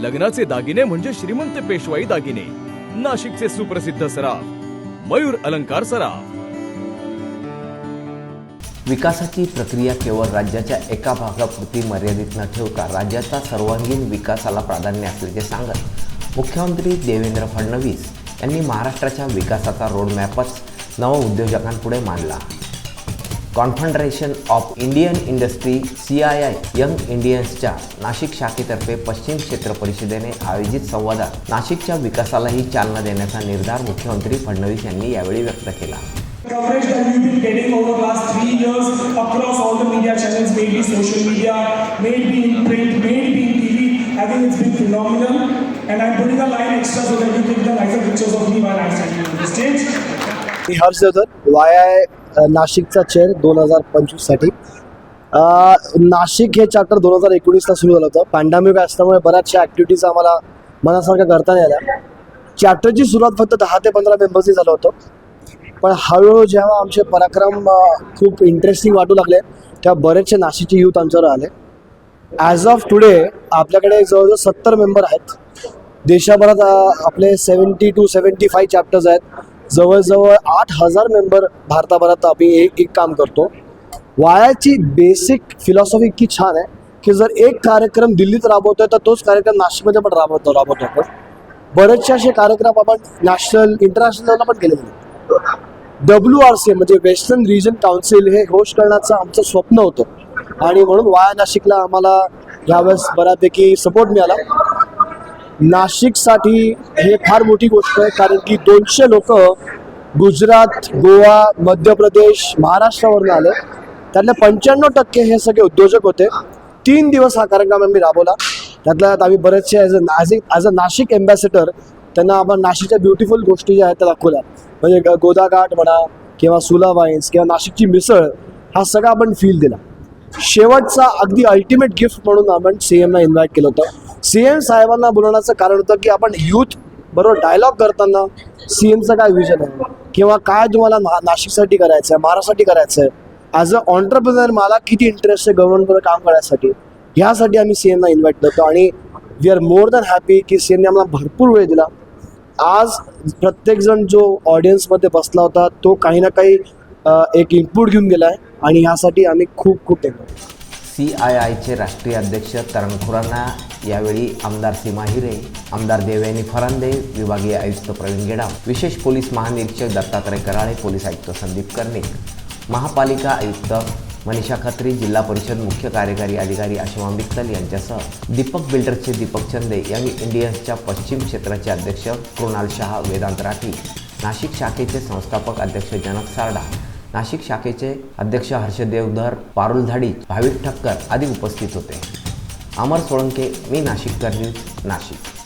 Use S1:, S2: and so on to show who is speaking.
S1: लग्नाचे दागिने म्हणजे श्रीमंत पेशवाई दागिने. नाशिकचे सुप्रसिद्ध सराफ मयूर अलंकार सराफ.
S2: विकासाची प्रक्रिया केवळ राज्याच्या एका भागापुरती मर्यादित न ठेवता राज्याचा सर्वांगीण विकासाला प्राधान्य असल्याचे सांगत मुख्यमंत्री देवेंद्र फडणवीस यांनी महाराष्ट्राच्या विकासाचा रोडमॅपच नवउद्योजकांपुढे मांडला. Confederation of Indian industry C I I young इंडियन्सच्या नाशिक शाखेतर्फे पश्चिम क्षेत्र परिषदेने आयोजित संवादात नाशिकच्या विकासालाही चालना देण्याचा निर्धार मुख्यमंत्री फडणवीस यांनी यावेळी व्यक्त केला.
S3: हर्षवर्धन वाय आय नाशिकचा चेअर दोन हजार पंचवीससाठी. नाशिक हे चॅप्टर दोन हजार एकोणीसला सुरू झालं होतं. पॅन्डामिक असल्यामुळे बऱ्याचशा ॲक्टिव्हिटीज आम्हाला मनासारख्या करता नाही आल्या चॅप्टरची सुरुवात फक्त दहा ते पंधरा मेंबर्सनी झालं होतं. पण हळूहळू जेव्हा आमचे पराक्रम खूप इंटरेस्टिंग वाटू लागले तेव्हा बरेचसे नाशिकचे यूथ आमच्यावर आले. ॲज ऑफ टुडे आपल्याकडे जवळजवळ सत्तर मेंबर आहेत. देशाभरात आपले seventy two seventy five chapters आहेत. जवळजवळ आठ हजार मेंबर भारताभरात आम्ही एक एक काम करतो. वायाची बेसिक फिलॉसॉफी इतकी छान आहे की जर एक कार्यक्रम दिल्लीत राबवतोय तर तोच कार्यक्रम नाशिकमध्ये पण राबवतो राबवतो आपण. बरेचसे असे कार्यक्रम आपण नॅशनल इंटरनॅशनल लेवलला पण केले डब्ल्यू आर सी म्हणजे वेस्टर्न रिजन काउन्सिल हे होस्ट करण्याचं आमचं स्वप्न होतं. आणि म्हणून वाया नाशिकला आम्हाला यावेळेस बऱ्यापैकी सपोर्ट मिळाला. नाशिकसाठी हे फार मोठी गोष्ट आहे कारण की दोनशे लोक गुजरात गोवा मध्य प्रदेश महाराष्ट्रावरून आले. त्यातले पंच्याण्णव टक्के हे सगळे उद्योजक होते. तीन दिवस हा कार्यक्रम आम्ही राबवला. त्यातल्या आम्ही बरेचसे as a as a Nashik ambassador त्यांना आपण नाशिकच्या ब्युटिफुल गोष्टी ज्या आहेत त्या दाखवल्या. म्हणजे ग- गोदाघाट म्हणा किंवा सुला वाईन्स किंवा नाशिकची मिसळ हा सगळा आपण फील दिला. शेवटचा अगदी अल्टिमेट गिफ्ट म्हणून आपण सी एमला इन्व्हाइट केलं होतं. सी एम साहेबांना बोलवण्याचं कारण होतं की आपण यूथ बरोबर डायलॉग करताना सी एमचं काय विजन आहे? किंवा काय तुम्हाला ना नाशिकसाठी करायचं आहे महाराष्ट्रासाठी करायचं आहे ॲज अ ऑन्टरप्रिनर मला किती इंटरेस्ट आहे गव्हर्नमेंटमध्ये काम करण्यासाठी? ह्यासाठी आम्ही सी एमना इन्व्हाइट करतो आणि we are more than happy की सी एमने आम्हाला भरपूर वेळ दिला. आज प्रत्येकजण जो ऑडियन्समध्ये बसला होता तो काही ना काही एक इनपुट घेऊन गेला आहे आणि ह्यासाठी आम्ही खूप खूप थँक्यू
S2: सी आय आयचे राष्ट्रीय अध्यक्ष तरण खुराना यावेळी आमदार सीमा हिरे आमदार देवयानी फरांदे विभागीय आयुक्त प्रवीण गेडाम विशेष पोलीस महानिरीक्षक दत्तात्रय कराळे पोलीस आयुक्त संदीप कर्णिक महापालिका आयुक्त मनीषा खत्री जिल्हा परिषद मुख्य कार्यकारी अधिकारी आशिमा मित्तल यांच्यासह दीपक बिल्डर्सचे दीपक चंदे यांनी इंडियन्सच्या पश्चिम क्षेत्राचे अध्यक्ष कृणाल शहा वेदांत राठी नाशिक शाखेचे संस्थापक अध्यक्ष जनक सारडा नाशिक शाखेचे अध्यक्ष हर्षदेवधर पारुल धाडी भाविक ठक्कर आदी उपस्थित होते. अमर सोळंके मी नाशिककर न्यूज नाशिक.